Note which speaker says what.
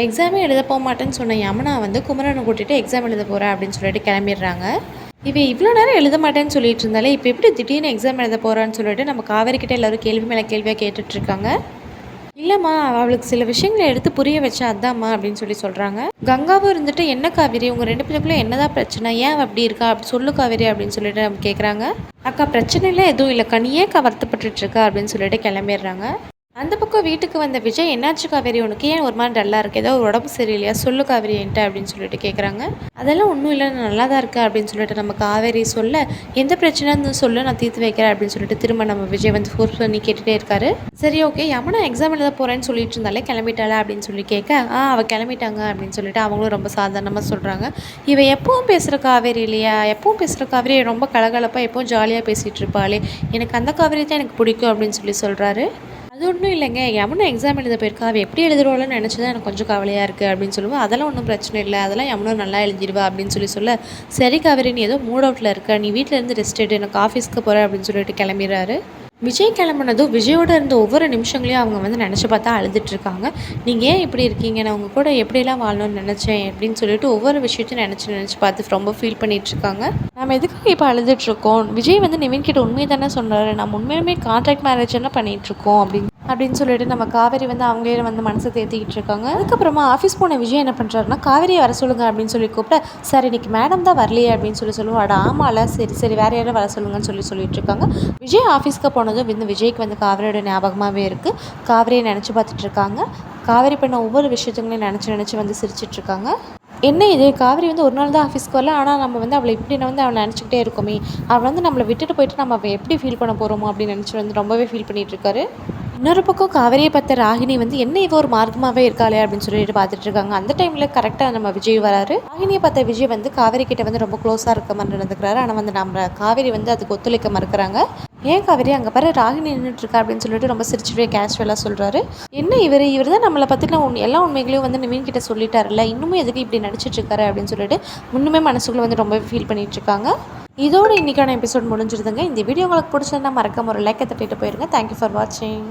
Speaker 1: எக்ஸாமே எழுத போக மாட்டேன்னு சொன்ன யமுனா வந்து குமரனை கூட்டிகிட்டு எக்ஸாம் எழுத போகிறேன் அப்படின்னு சொல்லிட்டு கிளம்பிடுறாங்க. இவன் இவ்வளோ நேரம் எழுத மாட்டேன்னு சொல்லிட்டு இருந்தாலே இப்போ எப்படி திடீர்னு எக்ஸாம் எழுத போகிறான்னு சொல்லிட்டு நம்ம காவேரிக்கிட்ட எல்லோரும் எல்லாரும் கேள்வி மேலே கேள்வியாக கேட்டுட்ருக்காங்க இல்லைம்மா அவளுக்கு சில விஷயங்களை எடுத்து புரிய வச்சா அதாம்மா அப்படின்னு சொல்லி சொல்கிறாங்க கங்காவும் இருந்துட்டு என்ன காவேரி உங்கள் ரெண்டு பேருக்குள்ள என்னதான் பிரச்சனை? ஏன் அப்படி இருக்கா? அப்படி சொல்லு காவேரி அப்படின்னு சொல்லிட்டு நம்ம கேட்குறாங்க அக்கா பிரச்சனைலாம் எதுவும் இல்லைக்கா. நீ ஏன் அக்கா வருத்தப்பட்டுட்டு இருக்கா? அப்படின்னு சொல்லிட்டு கிளம்பிடுறாங்க. அந்த பக்கம் வீட்டுக்கு வந்த விஜய் என்னாச்சு காவேரி? உனக்கு ஏன் ஒரு மாதிரி டல்லாக இருக்கு? ஏதோ ஒரு உடம்பு சரியில்லையா? சொல்லு காவேரி என்கிட்ட அப்படின்னு சொல்லிட்டு கேட்குறாங்க அதெல்லாம் ஒன்றும் இல்லை நல்லா தான் இருக்கேன் அப்படின்னு சொல்லிட்டு நம்ம காவேரி சொல்ல எந்த பிரச்சனைன்னு சொல்லு நான் தீர்த்து வைக்கிறேன் அப்படின்னு சொல்லிட்டு திரும்ப நம்ம விஜய் வந்து ஃபோர்ஸ் பண்ணி கேட்டுட்டே இருக்காரு. சரி ஓகே யமுனா எக்ஸாம் எழுத போகிறேன்னு சொல்லிட்டு இருந்தாலே கிளம்பிட்டாளா? அப்படின்னு சொல்லி கேட்க ஆ அவள் கிளம்பிட்டாங்க அப்படின்னு சொல்லிட்டு அவங்களும் ரொம்ப சாதாரணமாக சொல்கிறாங்க இவ எப்பவும் பேசுகிற காவேரி இல்லையா? எப்பவும் பேசுகிற காவேரி ரொம்ப கலகலப்பாக எப்பவும் ஜாலியாக பேசிகிட்டு இருப்பாளே. எனக்கு அந்த காவேரி தான் எனக்கு பிடிக்கும் அப்படின்னு சொல்லி சொல்கிறாரு அது ஒன்றும் இல்லைங்க. யமுனா எக்ஸாம் எழுத போயிருக்கா. அவள் எப்படி எழுதுறோன்னு நினச்சி தான் எனக்கு கொஞ்சம் கவலையாக இருக்குது அப்படின்னு சொல்லுவோம் அதெல்லாம் ஒன்றும் பிரச்சனை இல்லை. அதெல்லாம் யமுனா நல்லா எழுதிடுவா அப்படின்னு சொல்லி சொல்ல சரி காவேரி நீ ஏதோ மூட் அவுட்டில் இருக்க. நீ வீட்டில் இருந்து ரெஸ்ட் எடு. எனக்கு ஆஃபீஸ்க்கு போகிறேன் அப்படின்னு சொல்லிட்டு கிளம்பிடுறாரு. விஜய் கிளம்புனதும் விஜயோட இருந்த ஒவ்வொரு நிமிஷங்களையும் அவங்க வந்து நினச்சி பார்த்தா அழுதுட்ருக்காங்க நீங்கள் ஏன் இப்படி இருக்கீங்க? நான் உங்கள் கூட எப்படிலாம் வாழணும்னு நினச்சேன் அப்படின்னு சொல்லிட்டு ஒவ்வொரு விஷயத்தையும் நினச்சி நினச்சி பார்த்து ரொம்ப ஃபீல் பண்ணிகிட்ருக்காங்க இருக்காங்க. நம்ம எதுக்காக இப்போ அழுதுட்டுருக்கோம் விஜய் வந்து நிவின் கிட்ட உண்மையை தானே சொன்னார். நம்ம உண்மையுமே கான்ட்ராக்ட் மேரேஜ் என்ன பண்ணிகிட்ருக்கோம் அப்படின்னு அப்படின்னு சொல்லிட்டு நம்ம காவேரி வந்து அவங்களே வந்து மனசை தேத்திக்கிட்டு இருக்காங்க. அதுக்கப்புறமா ஆஃபீஸ் போன விஜய் என்ன பண்ணுறாருன்னா காவேரியை வர சொல்லுங்க அப்படின்னு சொல்லி கூப்பிட்டா சார் இன்னைக்கு மேடம் தான் வரலையே அப்படின்னு சொல்லி சொல்லுவோம். அட ஆமால சரி சரி வேற யாரும் வர சொல்லுங்கன்னு சொல்லி சொல்லிட்டு இருக்காங்க. விஜய் ஆஃபீஸ்க்கு போனதும் இந்த விஜய்க்கு வந்து காவேரியோட ஞாபகமாகவே இருக்குது காவேரியை நினச்சி பார்த்துட்டு இருக்காங்க. காவேரி பண்ண ஒவ்வொரு விஷயத்துங்களையும் நினச்சி நினச்சி வந்து சிரிச்சிட்டு இருக்காங்க. என்ன இது? காவேரி வந்து ஒரு நாள் தான் ஆஃபீஸ்க்கு வரல. ஆனால் நம்ம வந்து அவளை இப்படி வந்து அவளை நினச்சிக்கிட்டே இருக்கோமே. அவள் வந்து நம்மளை விட்டுட்டு போயிட்டு நம்ம எப்படி ஃபீல் பண்ண போகிறோமோ அப்படின்னு நினச்சி வந்து ரொம்பவே ஃபீல் பண்ணிகிட்டு இருக்காரு. இன்னொரு பக்கம் காவேரியை பார்த்த ராகினி வந்து என்ன இவ ஒரு மார்க்கமாகவே இருக்காளே? அப்படின்னு சொல்லிட்டு பார்த்துட்டு இருக்காங்க. அந்த டைமில் கரெக்டாக நம்ம விஜய் வராரு. ராகினியை பார்த்த விஜய் வந்து காவேரி கிட்ட வந்து ரொம்ப க்ளோஸாக இருக்க மாதிரி நடந்துக்கிறாரு. ஆனால் வந்து நம்ம காவேரி வந்து அதுக்கு ஒத்துழைக்க மறுக்கிறாங்க. ஏன் காவேரி? அங்கே பாரு ராகினி நின்றுட்டு இருக்கா? அப்படின்னு சொல்லிட்டு ரொம்ப சிரிச்சுட்டே கேஷுவலாக சொல்கிறாரு என்ன இவர்? இவர் தான் நம்மளை பற்றின உண் எல்லா உண்மைகளையும் வந்து நிவின் கிட்ட சொல்லிட்டாருல்ல? இன்னுமே எதுக்கு இப்படி நடிச்சிட்டு இருக்காரு? அப்படின்னு சொல்லிட்டு முன்னுமே மனசுக்குள்ளே வந்து ரொம்ப ஃபீல் பண்ணிட்டு இருக்காங்க. இதோட இன்னைக்கான எபிசோட் முடிஞ்சிருதுங்க. இந்த வீடியோ உங்களுக்கு பிடிச்சிருந்தா மறக்காம ஒரு லைக்கை தட்டிட்டு போயிருங்க. தேங்க்யூ ஃபார் வாட்சிங்